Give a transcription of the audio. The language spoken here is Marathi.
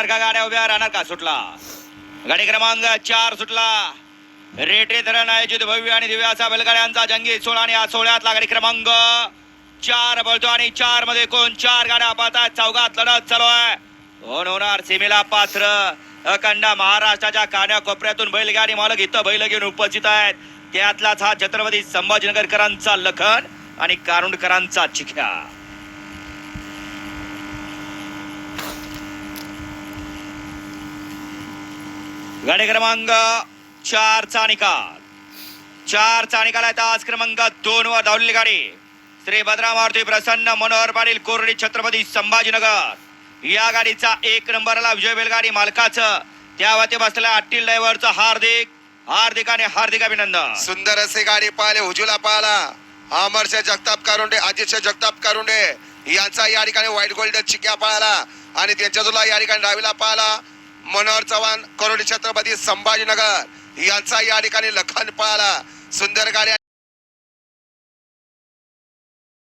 राहणार का गाड्या उभ्या राहणार का सुटला? गाडी क्रमांक चार सुटला. रेटे धरण आयोजित भव्य आणि दिव्याचा बैलगाड्यांचा जंगी सोळा आणि या सोहळ्यातला गाडी क्रमांक चार बोलतो आणि चारमध्ये कोण? चार गाड्या पाहतात चौघात लढत चालू आहे. कोण होणार सीमेला पात्र. अखंड महाराष्ट्राच्या कान्याकोपऱ्यातून बैलगाडी मालक इथं बैल घेऊन उपस्थित आहेत. त्यातलाच हा छत्रपती संभाजीनगरकरांचा लखन आणि कारुंडकरांचा चिख्या. गाडी क्रमांक चारचा निकाल चारचा निकाल आहे आज क्रमांक दोन वर धावलेली गाडी. श्री भद्रा मारुती प्रसन्न मनोहर पाटील कोरडी छत्रपती संभाजीनगर. या गाडीचा एक नंबरला विजय बैलगाडी मालकाचं. त्या वती बसलेल्या अट्टील ड्रायव्हरचं हार्दिक हार्दिक आणि हार्दिक अभिनंदन. सुंदर असे गाडी पाहिले हुजूला पाहला. अमरशे जगताप कारुंडे अजितशे जगताप कारुंडे. यांचा या ठिकाणी व्हाईट गोल्ड चिक्या पाळाला. आणि त्यांच्या तुला या ठिकाणी डावीला पाहला. मनोहर चव्हाण करोडी छत्रपती संभाजीनगर. यांचा या ठिकाणी लखन पळाला सुंदर गाड्या